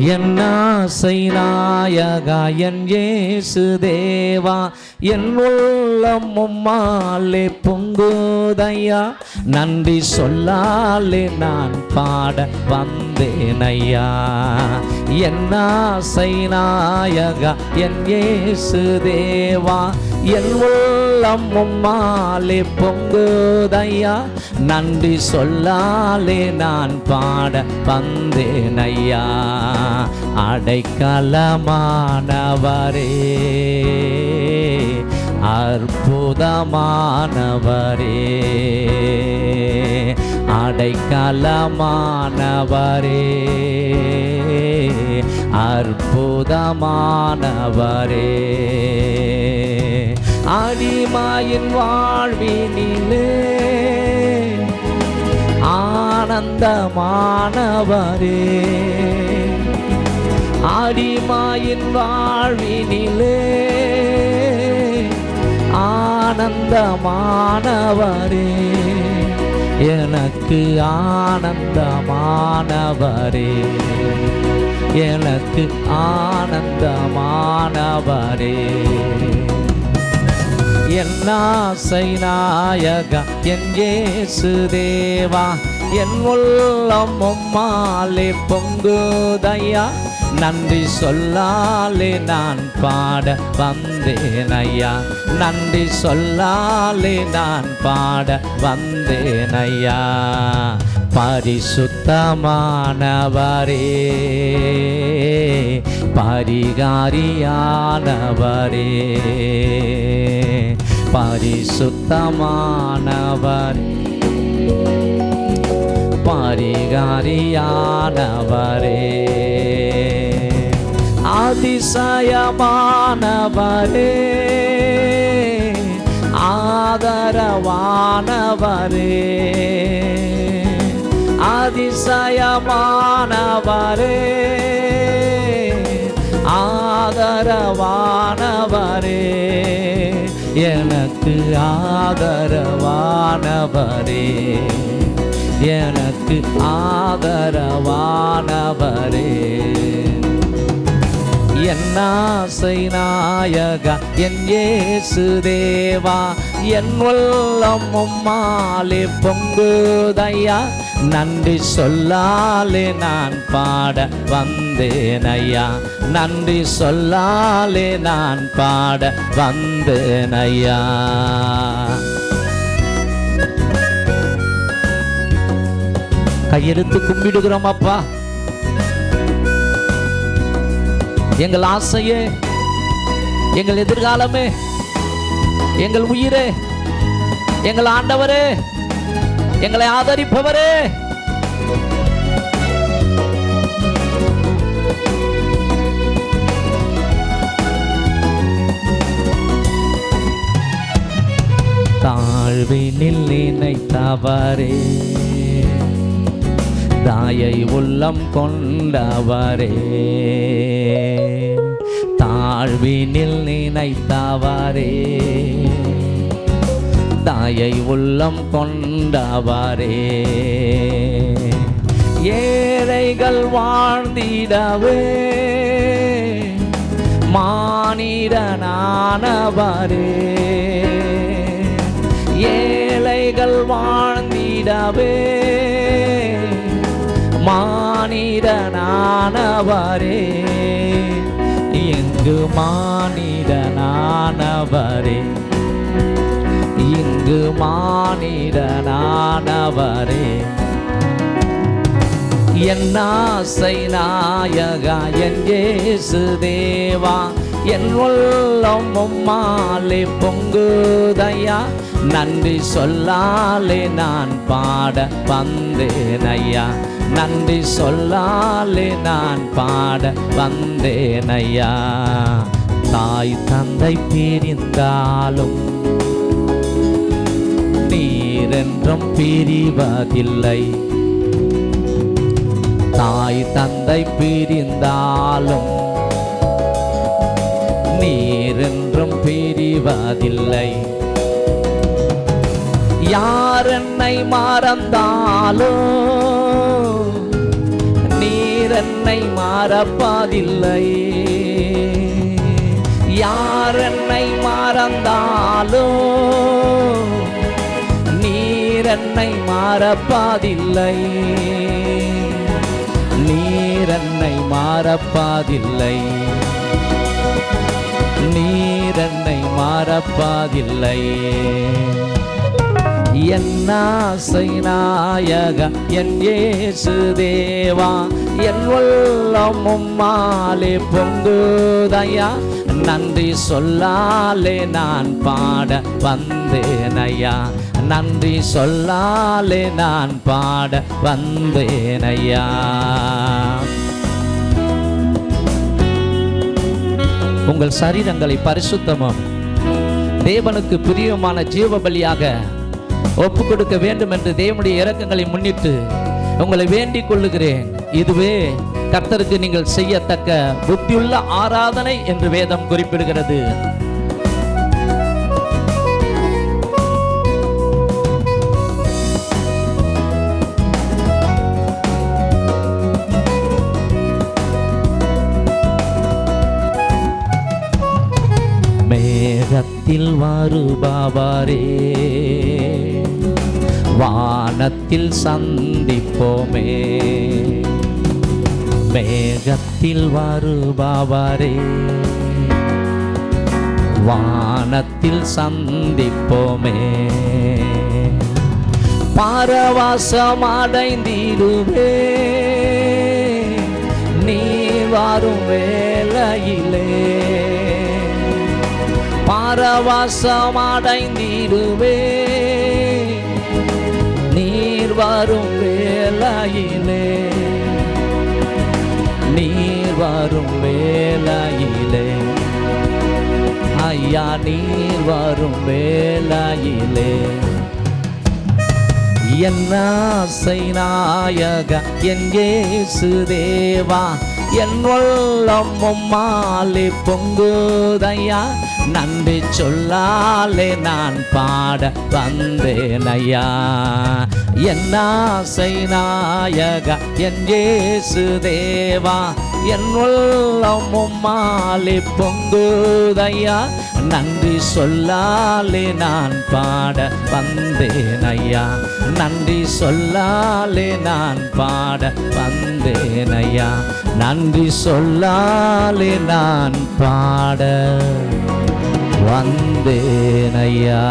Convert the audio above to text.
என் ஆசை நாயகா என் ஏசு தேவா என் உள்ளம் உம்மாலே பொங்குதையா. நன்றி சொல்லாலே நான் பாட வந்தேனையா. என் ஆசை நாயகா என் இயேசு தேவா என் உள்ளம் உம்மாலே பொங்குதையா. நன்றி சொல்லாலே நான் பாட வந்தேனையா. ஐயா அடைக்கலமானவரே அற்புதமானவரே. அடைக்கலமானவரே அற்புதமானவரே. அடிமாயின் வாழ்வினிலே ஆனந்தமானவரே. அடிமாயின் வாழ்வினிலே ஆனந்தமானவரே. எனக்கு ஆனந்தமானவரே. எனக்கு ஆனந்தமானவரே. என்னாசை ஆசை நாயகா என் இயேசு தேவா என் உள்ளம் உம்மாலே பொங்குதையா. நன்றி சொல்லாலே நான் பாட வந்தேன் ஐயா நன்றி சொல்லாலே நான் பாட வந்தேன் ஐயா பரிசுத்தமானவரே பரிகாரியானவரே பரிசுத்தமானவர் பரிகாரியானவரே. அதிசயமானவரே. ஆதரவானவரே. அதிசயமானவரே. ஆதரவானவரே. எனக்கு ஆதரவானவரே. எனக்கு ஆதரவானவரே. என் ஆசை நாயகா? என் ஏசு தேவா என் உள்ளம் உம்மாலே பொங்குதையா? நன்றி சொல்லாலே நான் பாட வந்தேன் ஐயா நன்றி சொல்லாலே நான் பாட வந்தேன் ஐயா கையெழுத்து கும்பிடுகிறோம் அப்பா. எங்கள் ஆசையே எங்கள் எதிர்காலமே எங்கள் உயிரே எங்கள் ஆண்டவரே எங்களை ஆதரிப்பவரே. தாழ்வினில் நினைத்தவரே தாயை உள்ளம் கொண்டவரே. தாழ்வினில் நினைத்தவாரே. தாயை உள்ளம் கொண்டவாரே. ஏழைகள் வாழ்ந்திடவே. மானிடனானவரே. ஏழைகள் வாழ்ந்திடவே. மானிடனானவரே இங்கு மானிடனானவரே இங்கு மானிடனானவரே என் ஆசை நாயகா என் ஏசு தேவா. என் உள்ளம் மாலை பொங்குதையா. நன்றி சொல்லாலே நான் பாட வந்தேன் ஐயா நன்றி சொல்லாலே நான் பாட வந்தேன் ஐயா தாய் தந்தை பிரிந்தாலும் நீரென்றும் பிரிவதில்லை. தாய் தந்தை பிரிந்தாலும் நீரென்றும் பிரிவதில்லை. யார் என்னை மறந்தாலும் யாரென்னை நீர் என்னை மாறப்பாதில்லை? யார் என்னை மறந்தாலும் நீர் என்னை மாறப்பாதில்லை. நீர் என்னை மாறப்பாதில்லை. நீர் மாறப்பாதில்லை. என் ஆசை நாயக என் ஏசு தேவா என் உள்ளமும் மாலே பொங்குதையா நன்றி சொல்லாலே நான் பாட வந்தேனையா. நன்றி சொல்லாலே நான் பாட வந்தேனையா. உங்கள் சரீரங்களை பரிசுத்தமும். தேவனுக்கு பிரியமான ஜீவபலியாக ஒப்பு கொடுக்க வேண்டும் என்று தேவனுடைய இறக்கங்களை முன்னிட்டு உங்களை வேண்டிக் கொள்ளுகிறேன். இதுவே கர்த்தருக்கு நீங்கள் செய்யத்தக்க புத்தியுள்ள ஆராதனை என்று வேதம் குறிப்பிடுகிறது. மேகத்தில் வருபவரே வானத்தில் சந்திப்போமே. மேகத்தில் வருபவரே வானத்தில் சந்திப்போமே. பாரவாசம் அடைந்திடுவே நீ வரும் வேலையிலே பாரவாசம் அடைந்திடுவே நீர் வரும் வேலையிலே நீர் வரும் வேலையிலே ஐயா நீர் வரும் வேலையிலே என் ஆசை நாயக என் இயேசு தேவா. என் உள்ளமும் மாலை பொங்குதையா? நன்றி சொல்லாலே நான் பாட வந்தேனையா? என் ஆசை நாயக என் ஏசு தேவா என் உள்ளம் உம்மாலே பொங்குதையா? நன்றி சொல்லாலே நான் பாட வந்தேன் ஐயா நன்றி சொல்லாலே நான் பாட வந்தேன் ஐயா நன்றி சொல்லாலே நான் பாட வந்தேன் ஐயா